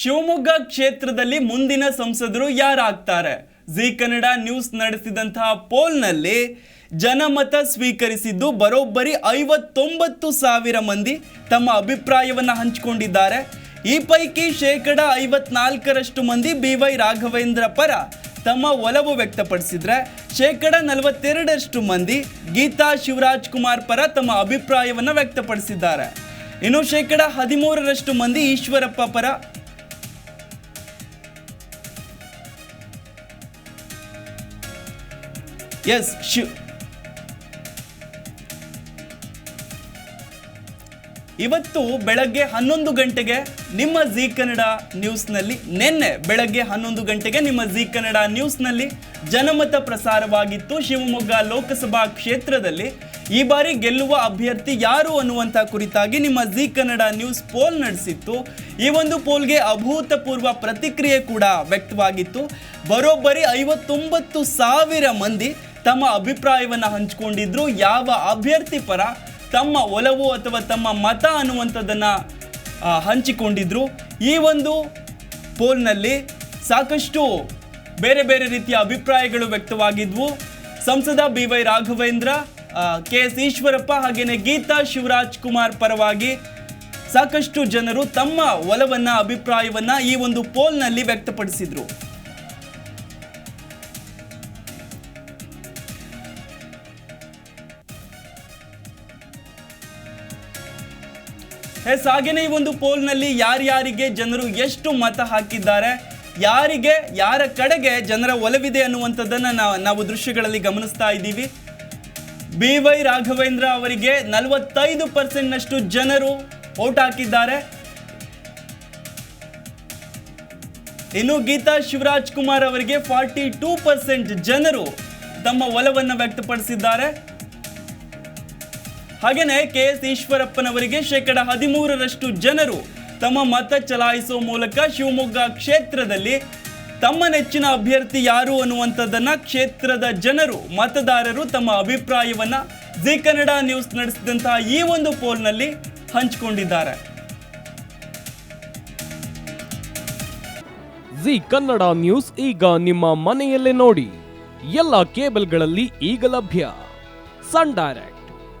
ಶಿವಮೊಗ್ಗ ಕ್ಷೇತ್ರದಲ್ಲಿ ಮುಂದಿನ ಸಂಸದರು ಯಾರಾಗ್ತಾರೆ? ಜಿ ಕನ್ನಡ ನ್ಯೂಸ್ ನಡೆಸಿದಂತಹ ಪೋಲ್ನಲ್ಲಿ ಜನಮತ ಸ್ವೀಕರಿಸಿದ್ದು ಬರೋಬ್ಬರಿ ಐವತ್ತೊಂಬತ್ತು ಸಾವಿರ ಮಂದಿ ತಮ್ಮ ಅಭಿಪ್ರಾಯವನ್ನು ಹಂಚಿಕೊಂಡಿದ್ದಾರೆ. ಈ ಪೈಕಿ ಶೇಕಡ ಐವತ್ನಾಲ್ಕರಷ್ಟು ಮಂದಿ ಬಿ ವೈ ರಾಘವೇಂದ್ರ ಪರ ತಮ್ಮ ಒಲವು ವ್ಯಕ್ತಪಡಿಸಿದ್ರೆ ಶೇಕಡ ನಲವತ್ತೆರಡರಷ್ಟು ಮಂದಿ ಗೀತಾ ಶಿವರಾಜ್ ಕುಮಾರ್ ಪರ ತಮ್ಮ ಅಭಿಪ್ರಾಯವನ್ನು ವ್ಯಕ್ತಪಡಿಸಿದ್ದಾರೆ. ಇನ್ನು ಶೇಕಡ ಹದಿಮೂರರಷ್ಟು ಮಂದಿ ಈಶ್ವರಪ್ಪ ಪರ ಎಸ್ shoot. ಇವತ್ತು ಬೆಳಗ್ಗೆ ಹನ್ನೊಂದು ಗಂಟೆಗೆ ನಿಮ್ಮ ಜಿ ಕನ್ನಡ ನ್ಯೂಸ್ನಲ್ಲಿ ನಿನ್ನೆ ಬೆಳಗ್ಗೆ ಹನ್ನೊಂದು ಗಂಟೆಗೆ ನಿಮ್ಮ ಜಿ ಕನ್ನಡ ನ್ಯೂಸ್ನಲ್ಲಿ ಜನಮತ ಪ್ರಸಾರವಾಗಿತ್ತು. ಶಿವಮೊಗ್ಗ ಲೋಕಸಭಾ ಕ್ಷೇತ್ರದಲ್ಲಿ ಈ ಬಾರಿ ಗೆಲ್ಲುವ ಅಭ್ಯರ್ಥಿ ಯಾರು ಅನ್ನುವಂಥ ಕುರಿತಾಗಿ ನಿಮ್ಮ ಜಿ ಕನ್ನಡ ನ್ಯೂಸ್ ಪೋಲ್ ನಡೆಸಿತ್ತು. ಈ ಒಂದು ಪೋಲ್ಗೆ ಅಭೂತಪೂರ್ವ ಪ್ರತಿಕ್ರಿಯೆ ಕೂಡ ವ್ಯಕ್ತವಾಗಿತ್ತು. ಬರೋಬ್ಬರಿ ಐವತ್ತೊಂಬತ್ತು ಸಾವಿರ ಮಂದಿ ತಮ್ಮ ಅಭಿಪ್ರಾಯವನ್ನು ಹಂಚಿಕೊಂಡಿದ್ರು, ಯಾವ ಅಭ್ಯರ್ಥಿ ಪರ ತಮ್ಮ ಒಲವು ಅಥವಾ ತಮ್ಮ ಮತ ಅನ್ನುವಂಥದ್ದನ್ನು ಹಂಚಿಕೊಂಡಿದ್ರು. ಈ ಒಂದು ಪೋಲ್ನಲ್ಲಿ ಸಾಕಷ್ಟು ಬೇರೆ ಬೇರೆ ರೀತಿಯ ಅಭಿಪ್ರಾಯಗಳು ವ್ಯಕ್ತವಾಗಿದ್ವು. ಸಂಸದ B Y Raghavendra K S Eshwarappa ಹಾಗೆಯೇ ಗೀತಾ ಶಿವರಾಜ್ ಕುಮಾರ್ ಪರವಾಗಿ ಸಾಕಷ್ಟು ಜನರು ತಮ್ಮ ಒಲವನ್ನು, ಅಭಿಪ್ರಾಯವನ್ನು ಈ ಒಂದು ಪೋಲ್ನಲ್ಲಿ ವ್ಯಕ್ತಪಡಿಸಿದ್ರು. ಎಸ್ ಹಾಗೆಯೇ ಈ ಒಂದು ಪೋಲ್ನಲ್ಲಿ ಯಾರ್ಯಾರಿಗೆ ಜನರು ಎಷ್ಟು ಮತ ಹಾಕಿದ್ದಾರೆ, ಯಾರಿಗೆ, ಯಾರ ಕಡೆಗೆ ಜನರ ಒಲವಿದೆ ಅನ್ನುವಂಥದ್ದನ್ನು ನಾವು ನಾವು ದೃಶ್ಯಗಳಲ್ಲಿ ಗಮನಿಸ್ತಾ ಇದ್ದೀವಿ. ಬಿ ವೈ ರಾಘವೇಂದ್ರ ಅವರಿಗೆ ನಲವತ್ತೈದು ಪರ್ಸೆಂಟ್ನಷ್ಟು ಜನರು ಓಟ್ ಹಾಕಿದ್ದಾರೆ. ಇನ್ನು ಗೀತಾ ಶಿವರಾಜ್ ಕುಮಾರ್ ಅವರಿಗೆ ಫಾರ್ಟಿ ಟೂ ಪರ್ಸೆಂಟ್ ಜನರು ತಮ್ಮ ಒಲವನ್ನು ವ್ಯಕ್ತಪಡಿಸಿದ್ದಾರೆ. ಹಾಗೇನೆ ಕೆ ಎಸ್ ಈಶ್ವರಪ್ಪನವರಿಗೆ ಶೇಕಡ ಹದಿಮೂರರಷ್ಟು ಜನರು ತಮ್ಮ ಮತ ಚಲಾಯಿಸುವ ಮೂಲಕ ಶಿವಮೊಗ್ಗ ಕ್ಷೇತ್ರದಲ್ಲಿ ತಮ್ಮ ನೆಚ್ಚಿನ ಅಭ್ಯರ್ಥಿ ಯಾರು ಅನ್ನುವಂಥದ್ದನ್ನ ಕ್ಷೇತ್ರದ ಜನರು, ಮತದಾರರು ತಮ್ಮ ಅಭಿಪ್ರಾಯವನ್ನ ಜಿ ಕನ್ನಡ ನ್ಯೂಸ್ ನಡೆಸಿದಂತಹ ಈ ಒಂದು ಪೋಲ್ನಲ್ಲಿ ಹಂಚಿಕೊಂಡಿದ್ದಾರೆ. ಜಿ ಕನ್ನಡ ನ್ಯೂಸ್ ಈಗ ನಿಮ್ಮ ಮನೆಯಲ್ಲೇ ನೋಡಿ. ಎಲ್ಲ ಕೇಬಲ್ಗಳಲ್ಲಿ ಈಗ ಲಭ್ಯ. Sun Direct.